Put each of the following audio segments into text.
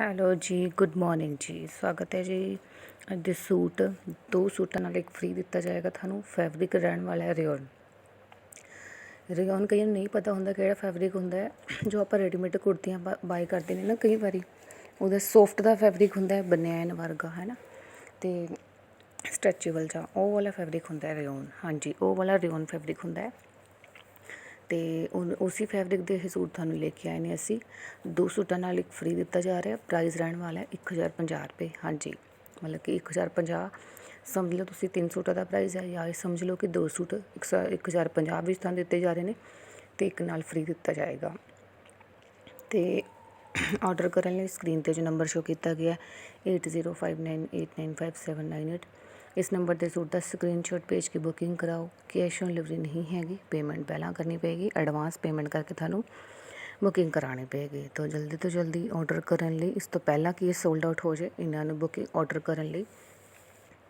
Hello ਜੀ, good morning ਜੀ। ਸਵਾਗਤ ਹੈ ਜੀ ਅੱਜ ਦੇ ਸੂਟ। ਦੋ ਸੂਟਾਂ ਨਾਲ ਇੱਕ ਫ੍ਰੀ ਦਿੱਤਾ ਜਾਏਗਾ ਤੁਹਾਨੂੰ ਫੈਬਰਿਕ ਰਹਿਣ ਵਾਲਾ ਹੈ ਰਿਓਨ। ਰਿਓਨ ਕਈਆਂ ਨੂੰ ਨਹੀਂ ਪਤਾ ਹੁੰਦਾ ਕਿਹੜਾ ਫੈਬਰਿਕ ਹੁੰਦਾ ਹੈ। ਜੋ ਆਪਾਂ ਰੈਡੀਮੇਡ ਕੁੜਤੀਆਂ ਬਾਈ ਕਰਦੇ ਨੇ ਨਾ ਕਈ ਵਾਰੀ, ਉਹਦਾ ਸੌਫਟ ਦਾ ਫੈਬਰਿਕ ਹੁੰਦਾ ਹੈ ਬਨੈਨ ਵਰਗਾ, ਹੈ ਨਾ? ਤੇ ਸਟ੍ਰੈਚੇਬਲ ਜਾਂ ਉਹ ਵਾਲਾ ਫੈਬਰਿਕ ਹੁੰਦਾ ਹੈ ਰਿਓਨ। ਹਾਂਜੀ, ਉਹ ਵਾਲਾ ਰਿਓਨ ਫੈਬਰਿਕ ਹੁੰਦਾ ਹੈ। ਤੇ ਉਨ- ਉਸੇ ਫੈਬਰਿਕ ਦੇ ਇਹ ਸੂਟ ਤੁਹਾਨੂੰ ਲੈ ਕੇ ਆਏ ਨੇ ਅਸੀਂ। ਦੋ ਸੂਟਾਂ ਨਾਲ ਇੱਕ ਫ੍ਰੀ ਦਿੱਤਾ ਜਾ ਰਿਹਾ ਪ੍ਰਾਈਜ਼ ਰਹਿਣ ਵਾਲਾ ਇੱਕ ਹਜ਼ਾਰ ਪੰਜਾਹ ਰੁਪਏ। ਹਾਂਜੀ, ਮਤਲਬ ਕਿ 1050 ਸਮਝ ਲਓ ਤੁਸੀਂ ਤਿੰਨ ਸੂਟਾਂ ਦਾ ਪ੍ਰਾਈਜ਼ ਹੈ ਜਾਂ ਇਹ ਸਮਝ ਲਓ ਕਿ ਦੋ ਸੂਟ 1050 ਵਿੱਚ ਤੁਹਾਨੂੰ ਦਿੱਤੇ ਜਾ ਰਹੇ ਨੇ ਅਤੇ ਇੱਕ ਨਾਲ ਫ੍ਰੀ ਦਿੱਤਾ ਜਾਏਗਾ। ਅਤੇ ਆਰਡਰ ਕਰਨ ਲਈ ਸਕਰੀਨ ਤੇ ਜੋ ਨੰਬਰ ਸ਼ੋ ਕੀਤਾ ਗਿਆ 8059895798 ਇਸ ਨੰਬਰ ਤੇ ਸੂਟ ਦਾ ਸਕਰੀਨਸ਼ਾਟ ਭੇਜ ਕੇ ਬੁਕਿੰਗ ਕਰਾਓ। ਕੈਸ਼ ਔਨ ਡਿਲੀਵਰੀ ਨਹੀਂ ਹੈਗੀ ਪੇਮੈਂਟ ਪਹਿਲਾਂ ਕਰਨੀ ਪਏਗੀ ਐਡਵਾਂਸ ਪੇਮੈਂਟ ਕਰਕੇ ਤੁਹਾਨੂੰ ਬੁਕਿੰਗ ਕਰਾਉਣੀ ਪਏਗੀ। ਤਾਂ ਜਲਦੀ ਤੋਂ ਜਲਦੀ ਆਰਡਰ ਕਰਨ ਲਈ, ਇਸ ਤੋਂ ਪਹਿਲਾਂ ਕਿ ਇਹ ਸੋਲਡ ਆਊਟ ਹੋ ਜਾਏ, ਇਹਨਾਂ ਨੂੰ ਬੁਕਿੰਗ ਆਰਡਰ ਕਰਨ ਲਈ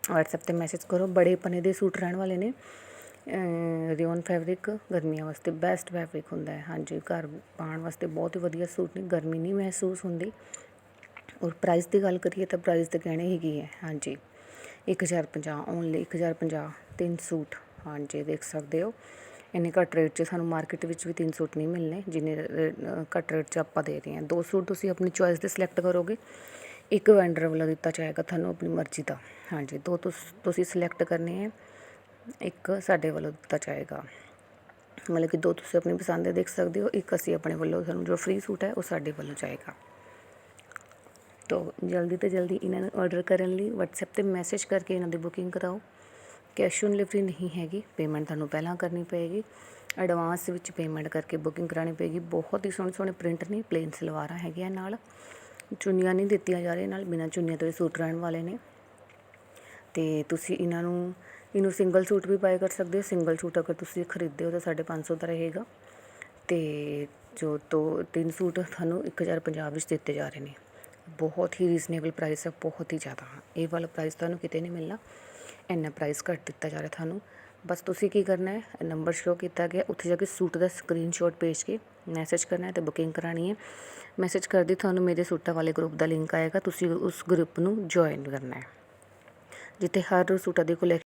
WhatsApp ਤੇ ਮੈਸੇਜ ਕਰੋ। ਬੜੇ ਪਨੇ ਦੇ ਸੂਟ ਰਹਿਣ ਵਾਲੇ ਨੇ। ਰਿਓਨ ਫੈਬਰਿਕ ਗਰਮੀਆਂ ਵਾਸਤੇ ਬੈਸਟ ਫੈਬਰਿਕ ਹੁੰਦਾ ਹੈ। ਹਾਂਜੀ, ਘਰ ਪਾਉਣ ਵਾਸਤੇ ਬਹੁਤ ਹੀ ਵਧੀਆ ਸੂਟ ਨੇ, ਗਰਮੀ ਨਹੀਂ ਮਹਿਸੂਸ ਹੁੰਦੀ। ਔਰ ਪ੍ਰਾਈਸ ਦੀ ਗੱਲ ਕਰੀਏ ਤਾਂ ਪ੍ਰਾਈਸ ਤੇ ਕਹਿਣੇ ਹੀ ਕੀ ਹੈ। ਹਾਂਜੀ। 1050 ਓਨਲੀ 1050 ਤਿੰਨ ਸੂਟ। ਹਾਂਜੀ, ਦੇਖ ਸਕਦੇ ਹੋ। ਇੰਨੇ ਘੱਟ ਰੇਟ 'ਚ ਸਾਨੂੰ ਮਾਰਕੀਟ ਵਿੱਚ ਵੀ ਤਿੰਨ ਸੂਟ ਨਹੀਂ ਮਿਲਣੇ, ਜਿੰਨੇ ਰੇ- ਘੱਟ ਰੇਟ 'ਚ ਆਪਾਂ ਦੇ ਰਹੇ ਹਾਂ। ਦੋ ਸੂਟ ਤੁਸੀਂ ਆਪਣੀ ਚੋਇਸ ਦੇ ਸਿਲੈਕਟ ਕਰੋਗੇ, ਇੱਕ ਵੈਂਡਰ ਵੱਲੋਂ ਦਿੱਤਾ ਜਾਏਗਾ ਤੁਹਾਨੂੰ ਆਪਣੀ ਮਰਜ਼ੀ ਦਾ। ਹਾਂਜੀ, ਦੋ ਤੁਸੀਂ ਸਿਲੈਕਟ ਕਰਨੇ ਹੈ, ਇੱਕ ਸਾਡੇ ਵੱਲੋਂ ਦਿੱਤਾ ਜਾਏਗਾ। ਮਤਲਬ ਕਿ ਦੋ ਤੁਸੀਂ ਆਪਣੀ ਪਸੰਦ ਦੇ ਦੇਖ ਸਕਦੇ ਹੋ, ਇੱਕ ਅਸੀਂ ਆਪਣੇ ਵੱਲੋਂ, ਸਾਨੂੰ ਜੋ ਫ੍ਰੀ ਸੂਟ ਹੈ, ਉਹ ਸਾਡੇ ਵੱਲੋਂ ਜਾਏਗਾ। ਤੋ ਜਲਦੀ ਤੋਂ ਜਲਦੀ ਇਹਨਾਂ ਨੂੰ ਆਰਡਰ ਕਰਨ ਲਈ WhatsApp ਤੇ ਮੈਸੇਜ ਕਰਕੇ ਇਹਨਾਂ ਦੀ ਬੁਕਿੰਗ ਕਰਾਓ। ਕੈਸ਼ ਔਨ ਡਿਲੀਵਰੀ ਨਹੀਂ ਹੈਗੀ ਪੇਮੈਂਟ ਤੁਹਾਨੂੰ ਪਹਿਲਾਂ ਕਰਨੀ ਪਏਗੀ। ਐਡਵਾਂਸ ਵਿੱਚ ਪੇਮੈਂਟ ਕਰਕੇ ਬੁਕਿੰਗ ਕਰਾਣੀ ਪਏਗੀ। ਬਹੁਤ ਹੀ ਸੋਹਣੇ ਸੋਹਣੇ ਪ੍ਰਿੰਟ ਨੇ ਪਲੇਨ ਸਲਵਾਰਾਂ ਹੈਗੀਆਂ ਨਾਲ। ਚੁੰਨੀਆਂ ਨਹੀਂ ਦਿੱਤੀਆਂ ਜਾ ਰਹੀਆਂ ਨਾਲ, ਬਿਨਾਂ ਚੁੰਨੀਆਂ ਤੋਂ ਸੂਟ ਰਹਿਣ ਵਾਲੇ ਨੇ। ਤੇ ਤੁਸੀਂ ਇਹਨਾਂ ਨੂੰ, ਇਹਨੂੰ ਸਿੰਗਲ ਸੂਟ ਵੀ ਬਾਏ ਕਰ ਸਕਦੇ ਹੋ। ਸਿੰਗਲ ਸੂਟ ਅਗਰ ਤੁਸੀਂ ਖਰੀਦਦੇ ਹੋ ਤਾਂ 550 ਦਾ ਰਹੇਗਾ। ਤੇ ਜੋ ਤੋਂ ਤਿੰਨ ਸੂਟ ਤੁਹਾਨੂੰ 1050 ਵਿੱਚ ਦਿੱਤੇ ਜਾ ਰਹੇ ਨੇ। ਬਹੁਤ ਹੀ ਰੀਜ਼ਨੇਬਲ ਪ੍ਰਾਈਸ ਹੈ, ਬਹੁਤ ਹੀ ਜ਼ਿਆਦਾ। ਇਹ ਵਾਲਾ ਪ੍ਰਾਈਸ ਤੁਹਾਨੂੰ ਕਿਤੇ ਨਹੀਂ ਮਿਲਣਾ। ਇੰਨਾ ਪ੍ਰਾਈਸ ਘੱਟ ਦਿੱਤਾ ਜਾ ਰਿਹਾ ਤੁਹਾਨੂੰ। ਬਸ ਤੁਸੀਂ ਕੀ ਕਰਨਾ ਹੈ? ਨੰਬਰ ਸ਼ੋ ਕੀਤਾ ਗਿਆ। ਉੱਥੇ ਜਾ ਕੇ ਸੂਟ ਦਾ ਸਕਰੀਨਸ਼ਾਟ ਭੇਜ ਕੇ ਮੈਸੇਜ ਕਰਨਾ ਹੈ ਤੇ ਬੁਕਿੰਗ ਕਰਾਣੀ ਹੈ। ਮੈਸੇਜ ਕਰਦੀ ਤੁਹਾਨੂੰ ਮੇਰੇ ਸੂਟਾਂ ਵਾਲੇ ਗਰੁੱਪ ਦਾ ਲਿੰਕ ਆਏਗਾ। ਤੁਸੀਂ ਉਸ ਗਰੁੱਪ ਨੂੰ ਜੁਆਇਨ ਕਰਨਾ ਹੈ। ਜਿੱਥੇ ਹਰ ਸੂਟਾਂ ਦੀ ਕੋਲੈਕਸ਼ਨ